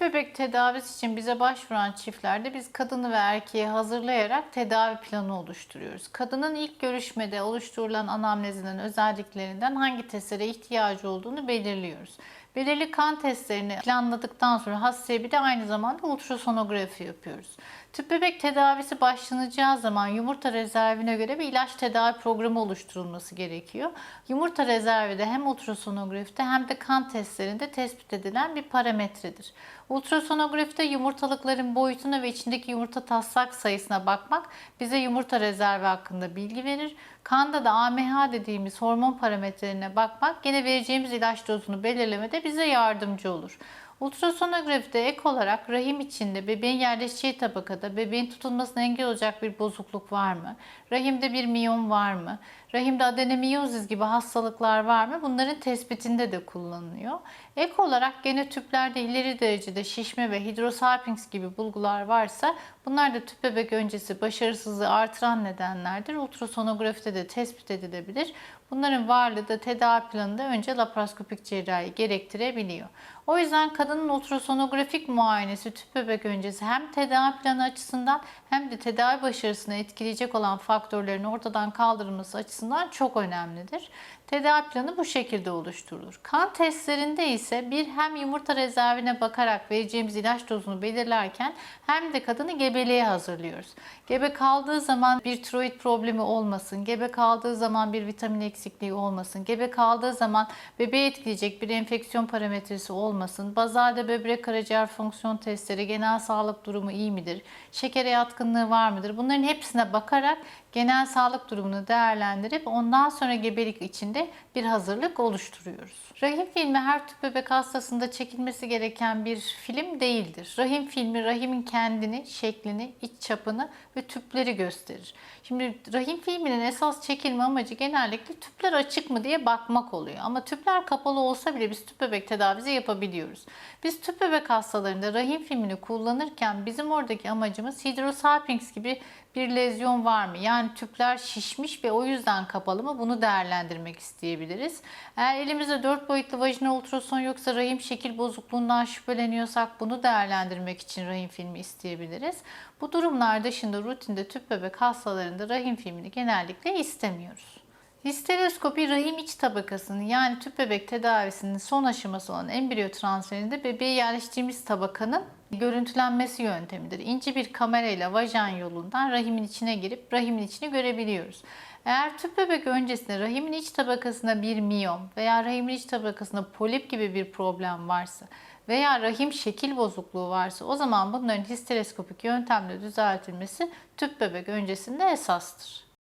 bebek tedavisi için bize başvuran çiftlerde biz kadını ve erkeği hazırlayarak tedavi planı oluşturuyoruz. Kadının ilk görüşmede oluşturulan anamnezinden özelliklerinden hangi testlere ihtiyacı olduğunu belirliyoruz. Belirli kan testlerini planladıktan sonra hastaya bir de aynı zamanda ultrasonografi yapıyoruz. Tüp bebek tedavisi başlanacağı zaman yumurta rezervine göre bir ilaç tedavi programı oluşturulması gerekiyor. Yumurta rezervi de hem ultrasonografide hem de kan testlerinde tespit edilen bir parametredir. Ultrasonografide yumurtalıkların boyutuna ve içindeki yumurta taslak sayısına bakmak bize yumurta rezervi hakkında bilgi verir. Kanda da AMH dediğimiz hormon parametrelerine bakmak gene vereceğimiz ilaç dozunu belirlemede bize yardımcı olur. Ultrasonografide ek olarak rahim içinde bebeğin yerleşeceği tabakada bebeğin tutulmasına engel olacak bir bozukluk var mı? Rahimde bir miyom var mı? Rahimde adenomiyozis gibi hastalıklar var mı? Bunların tespitinde de kullanılıyor. Ek olarak gene tüplerde ileri derecede şişme ve hidrosalpinx gibi bulgular varsa bunlar da tüp bebek öncesi başarısızlığı artıran nedenlerdir. Ultrasonografide de tespit edilebilir. Bunların varlığı da tedavi planında önce laparoskopik cerrahi gerektirebiliyor. O yüzden kadının ultrasonografik muayenesi tüp bebek öncesi hem tedavi planı açısından hem de tedavi başarısını etkileyecek olan faktörlerin ortadan kaldırılması açısından çok önemlidir. Tedavi planı bu şekilde oluşturulur. Kan testlerinde ise bir hem yumurta rezervine bakarak vereceğimiz ilaç dozunu belirlerken hem de kadını gebeliğe hazırlıyoruz. Gebe kaldığı zaman bir tiroid problemi olmasın, gebe kaldığı zaman bir vitamin eksikliği olmasın, gebe kaldığı zaman bebeği etkileyecek bir enfeksiyon parametresi olmasın, bazalda böbrek karaciğer fonksiyon testleri, genel sağlık durumu iyi midir, şekere yatkınlığı var mıdır? Bunların hepsine bakarak genel sağlık durumunu değerlendirip ondan sonra gebelik içinde bir hazırlık oluşturuyoruz. Rahim filmi her tüp bebek hastasında çekilmesi gereken bir film değildir. Rahim filmi rahimin kendini, şeklini, iç çapını ve tüpleri gösterir. Şimdi rahim filminin esas çekilme amacı genellikle tüpler açık mı diye bakmak oluyor. Ama tüpler kapalı olsa bile biz tüp bebek tedavisi yapabiliyoruz. Biz tüp bebek hastalarında rahim filmini kullanırken bizim oradaki amacımız hidrosalpinx gibi bir lezyon var mı? Yani tüpler şişmiş ve o yüzden kapalı mı? Bunu değerlendirmek isteyebiliriz. Eğer elimizde 4 boyutlu vajinal ultrason yoksa rahim şekil bozukluğundan şüpheleniyorsak bunu değerlendirmek için rahim filmi isteyebiliriz. Bu durumlar dışında rutinde tüp bebek hastalarında rahim filmini genellikle istemiyoruz. Histeroskopi rahim iç tabakasının yani tüp bebek tedavisinin son aşaması olan embriyo transferinde bebeğe yerleştiğimiz tabakanın görüntülenmesi yöntemidir. İnce bir kamerayla vajen yolundan rahimin içine girip rahimin içini görebiliyoruz. Eğer tüp bebek öncesinde rahimin iç tabakasında bir miyom veya rahimin iç tabakasında polip gibi bir problem varsa veya rahim şekil bozukluğu varsa o zaman bunların histeroskopik yöntemle düzeltilmesi tüp bebek öncesinde esastır.